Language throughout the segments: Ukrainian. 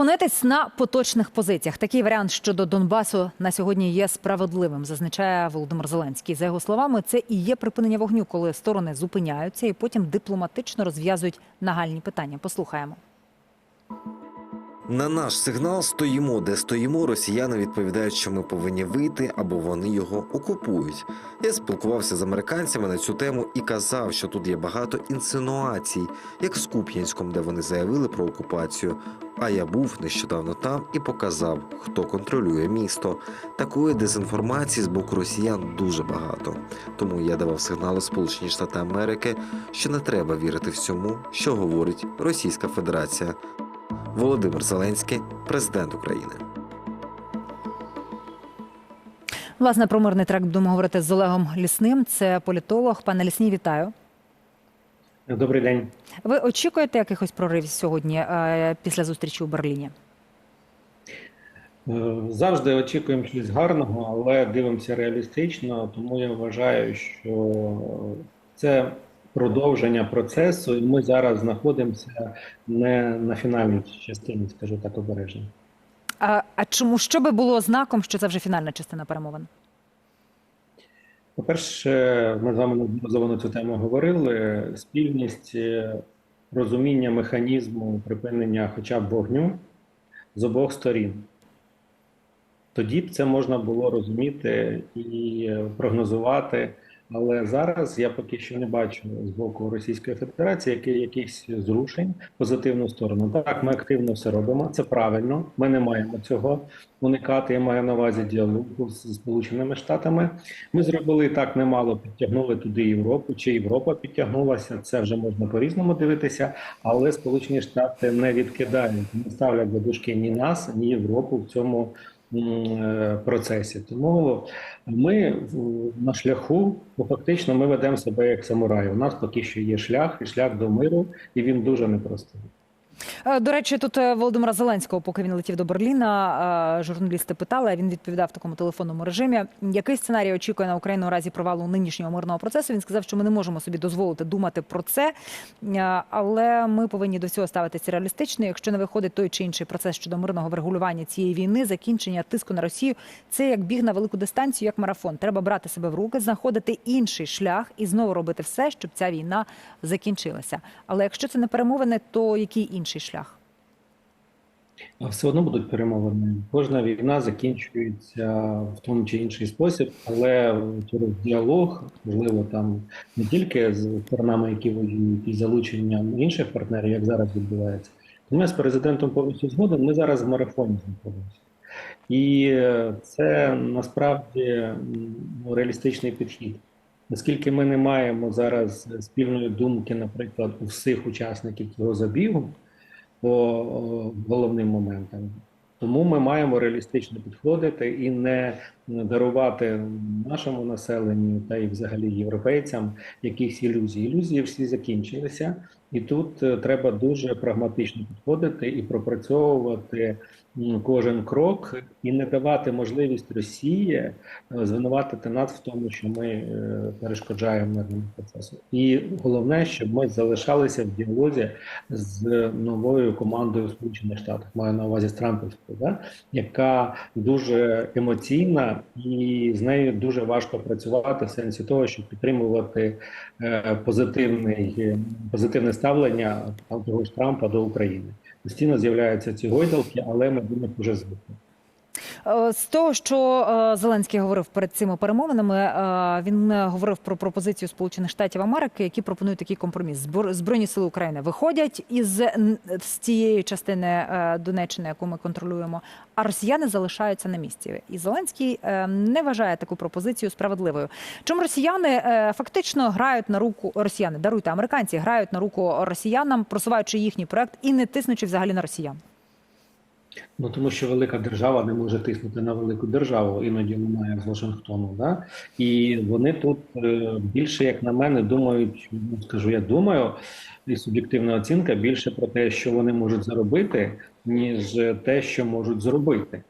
Зупинитись на поточних позиціях. Такий варіант щодо Донбасу на сьогодні є справедливим, зазначає Володимир Зеленський. За його словами, це і є припинення вогню, коли сторони зупиняються і потім дипломатично розв'язують нагальні питання. Послухаємо. На наш сигнал стоїмо, де стоїмо. Росіяни відповідають, що ми повинні вийти або вони його окупують. Я спілкувався з американцями на цю тему і казав, що тут є багато інсинуацій, як в Скуп'янському, де вони заявили про окупацію. А я був нещодавно там і показав, хто контролює місто. Такої дезінформації з боку росіян дуже багато. Тому я давав сигнали Сполучені Штати Америки, що не треба вірити всьому, що говорить Російська Федерація. Володимир Зеленський, президент України. Власне, про мирний трек будемо говорити з Олегом Лісним. Це політолог. Пане Лісній, вітаю. Добрий день. Ви очікуєте якихось проривів сьогодні е, після зустрічі у Берліні? Е, Завжди очікуємо щось гарного, але дивимося реалістично, тому я вважаю, що це продовження процесу, і ми зараз знаходимося не на фінальній частині, скажу так обережно. А, а чому що би було знаком, що це вже фінальна частина перемовин? По-перше, ми з вами неодноразово на цю тему говорили. Спільність е, розуміння механізму припинення хоча б вогню з обох сторін. Тоді б це можна було розуміти і е, прогнозувати. Але зараз я поки що не бачу з боку Російської Федерації які, якихось зрушень позитивну сторону. Так, ми активно все робимо. Це правильно. Ми не маємо цього уникати. Я маю на увазі діалогу з Сполученими Штатами. Ми зробили так немало, підтягнули туди Європу. Чи Європа підтягнулася? Це вже можна по-різному дивитися, але Сполучені Штати не відкидають, не ставлять до дужки ні нас, ні Європу в цьому процесі. Тому ми на шляху, бо фактично ми ведемо себе як самураї. У нас поки що є шлях, і шлях до миру, і він дуже непростий. Е, До речі, тут е, Володимира Зеленського, поки він летів до Берліна, е, журналісти питали. а Він відповідав в такому телефонному режимі. Який сценарій очікує на Україну у разі провалу нинішнього мирного процесу? Він сказав, що ми не можемо собі дозволити думати про це, але ми повинні до всього ставитися реалістично. Якщо не виходить той чи інший процес щодо мирного врегулювання цієї війни, закінчення тиску на Росію, це як біг на велику дистанцію, як марафон. Треба брати себе в руки, знаходити інший шлях і знову робити все, щоб ця війна закінчилася. Але якщо це не перемовини, то який інший шлях? А все одно будуть перемовини. Кожна війна закінчується в тому чи інший спосіб, але через діалог, можливо, там не тільки з сторонами, які воюють, і залученням інших партнерів, як зараз відбувається. Тому я з президентом повністю згоден. Ми зараз в марафоні знаходимося. І це насправді ну, реалістичний підхід. Наскільки ми не маємо зараз спільної думки, наприклад, у всіх учасників цього забігу по головним моментам. Тому ми маємо реалістично підходити і не дарувати нашому населенню та й взагалі європейцям якісь ілюзій. Ілюзії всі закінчилися, і тут е, треба дуже прагматично підходити і пропрацьовувати кожен крок, і не давати можливість Росії е, звинуватити нас в тому, що ми е, перешкоджаємо мирному процесу. І головне, щоб ми залишалися в діалозі з новою командою Сполучених Штатів, маю на увазі з Трампівською, да? яка дуже емоційна, і з нею дуже важко працювати в сенсі того, щоб підтримувати е, позитивний, позитивне ставлення того ж Трампа до України. Постійно з'являються ці гойдалки, але ми до них вже звикли. Е, З того, що е, Зеленський говорив перед цими перемовинами, е, він говорив про пропозицію Сполучених Штатів Америки, які пропонують такий компроміс. Збройні сили України виходять із з цієї частини Донеччини, яку ми контролюємо, а росіяни залишаються на місці. І Зеленський не вважає таку пропозицію справедливою. Чому росіяни фактично грають на руку росіяни, даруйте американці, грають на руку росіянам, просуваючи їхній проект і не тиснучи взагалі на росіян. Ну тому що велика держава не може тиснути на велику державу, іноді лунає з Вашингтону. Да? І вони тут е, більше, як на мене, думають, ну скажу, я думаю, і суб'єктивна оцінка більше про те, що вони можуть заробити, ніж те, що можуть зробити.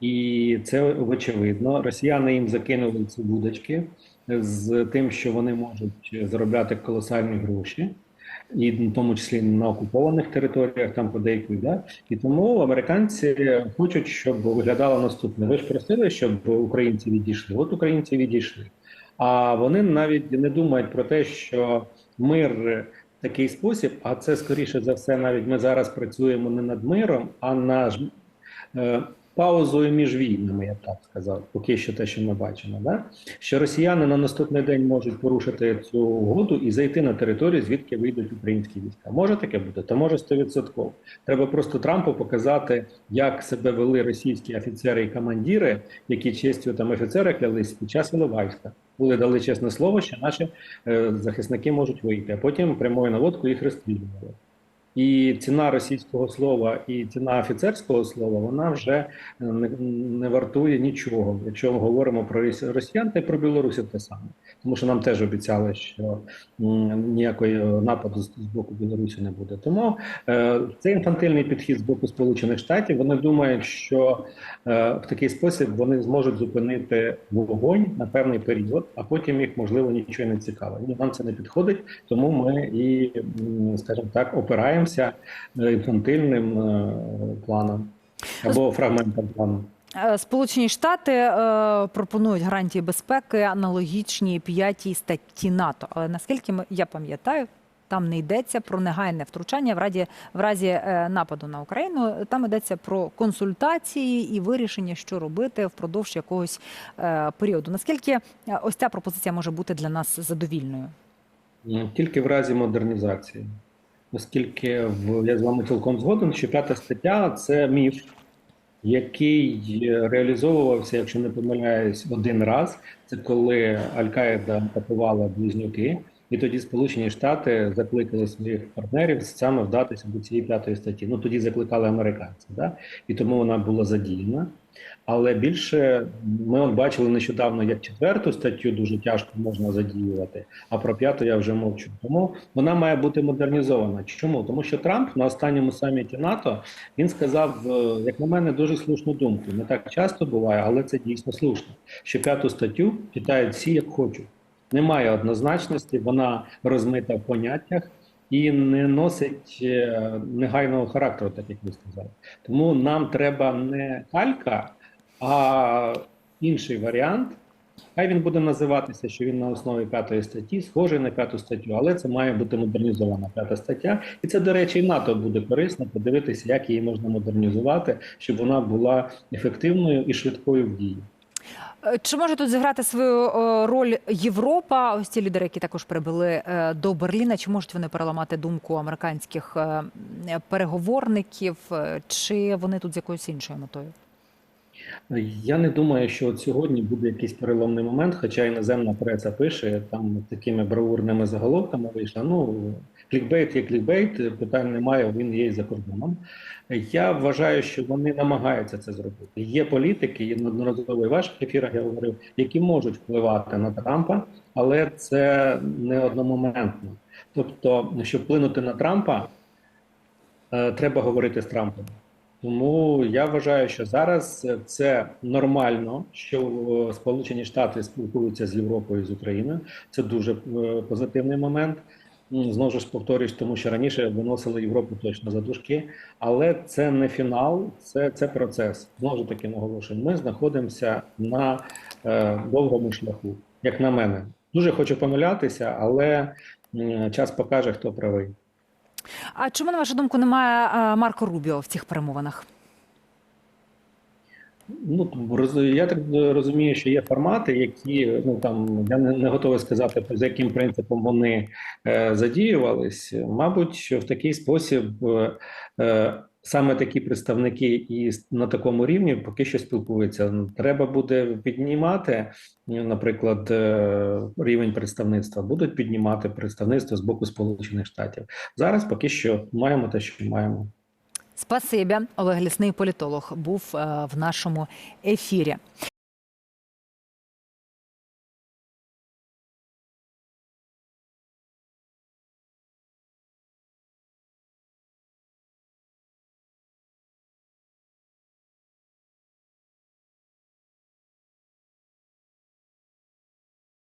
І це очевидно. Росіяни їм закинули ці будочки з тим, що вони можуть заробляти колосальні гроші. І в тому числі на окупованих територіях, там подейкують. Да? І тому американці хочуть, щоб виглядало наступне. Ви ж просили, щоб українці відійшли. От українці відійшли. А вони навіть не думають про те, що мир такий спосіб, а це скоріше за все, навіть ми зараз працюємо не над миром, а над е, паузою між війнами, я б так сказав, поки що те, що ми бачимо. Да? Що росіяни на наступний день можуть порушити цю угоду і зайти на територію, звідки вийдуть українські війська. Може таке бути? Та може 100%. Треба просто Трампу показати, як себе вели російські офіцери і командири, які честю там офіцери клялись під час Іловайська. Були дали чесне слово, що наші е, захисники можуть вийти, а потім прямою наводкою їх розстрілювали. І ціна російського слова і ціна офіцерського слова вона вже не, не вартує нічого. Якщо ми говоримо про рос- росіян та й про білорусів те саме, тому що нам теж обіцяли, що ніякої е, нападу з, боку Білорусі не буде. Тому е, цей інфантильний підхід з боку Сполучених Штатів вони думають, що е, в такий спосіб вони зможуть зупинити вогонь на певний період, а потім їх можливо нічого не цікавить. Ні, нам це не підходить, тому ми і, скажімо так, опираємося е, інфантильним е, планом або фрагментом плану. Е, Сполучені Штати е, пропонують гарантії безпеки аналогічні п'ятій статті НАТО. Але наскільки ми- я пам'ятаю, там не йдеться про негайне втручання в разі, в разі е, нападу на Україну. Там йдеться про консультації і вирішення, що робити впродовж якогось е, періоду. Наскільки ось ця пропозиція може бути для нас задовільною? Тільки в разі модернізації, оскільки в я з вами цілком згоден, що п'ята стаття це міф, який реалізовувався, якщо не помиляюсь, один раз. Це коли Аль-Каїда атакувала близнюки, і тоді Сполучені Штати закликали своїх партнерів саме вдатися до цієї п'ятої статті. Ну тоді закликали американці, да? і тому вона була задіяна. Але більше ми от бачили нещодавно, як четверту статтю дуже тяжко можна задіювати, а про п'яту я вже мовчу. Тому вона має бути модернізована. Чому? Тому що Трамп на останньому саміті НАТО він сказав, е, як на мене, дуже слушну думку. Не так часто буває, але це дійсно слушно. Що п'яту статтю читають всі як хочуть. Немає однозначності, вона розмита в поняттях. І не носить е, негайного характеру, так як ви сказали. Тому нам треба не калька, а інший варіант. Хай він буде називатися, що він на основі п'ятої статті, схожий на п'яту статтю, але це має бути модернізована п'ята стаття. І це, до речі, і НАТО буде корисно подивитися, як її можна модернізувати, щоб вона була ефективною і швидкою в дії. Е, Чи може тут зіграти свою е, роль Європа? Ось ці лідери, які також прибули е, до Берліна. Чи можуть вони переламати думку американських переговорників, чи вони тут з якоюсь іншою метою? Я не думаю, що от сьогодні буде якийсь переломний момент, хоча іноземна преса пише там такими бравурними заголовками вийшла. Ну клікбейт є клікбейт, питань немає, він є і за кордоном. Я вважаю, що вони намагаються це зробити. Є політики, є неодноразово і ваших ефірах я говорив, які можуть впливати на Трампа, але це не одномоментно. Тобто, щоб вплинути на Трампа, е, треба говорити з Трампом. Тому я вважаю, що зараз це нормально, що е, Сполучені Штати спілкуються з Європою з Україною. Це дуже е, позитивний момент. М, Знову ж повторюсь, тому що раніше виносили Європу точно за дужки, але це не фінал, це, це процес. Знову ж таки наголошую. Ми знаходимося на е, довгому шляху, як на мене. Дуже хочу помилятися, але час покаже, хто правий. А чому на вашу думку немає е, Марко Рубіо в цих перемовинах? Ну я так розумію, що є формати, які ну там я не, не готовий сказати, за яким принципом вони е, задіювались. Мабуть, що в такий спосіб е, е, саме такі представники і на такому рівні поки що спілкуються. Треба буде піднімати, наприклад, е, рівень представництва, будуть піднімати представництво з боку Сполучених Штатів. Зараз поки що маємо те, що маємо. Спасибі, Олег Лісний політолог був е, в нашому ефірі.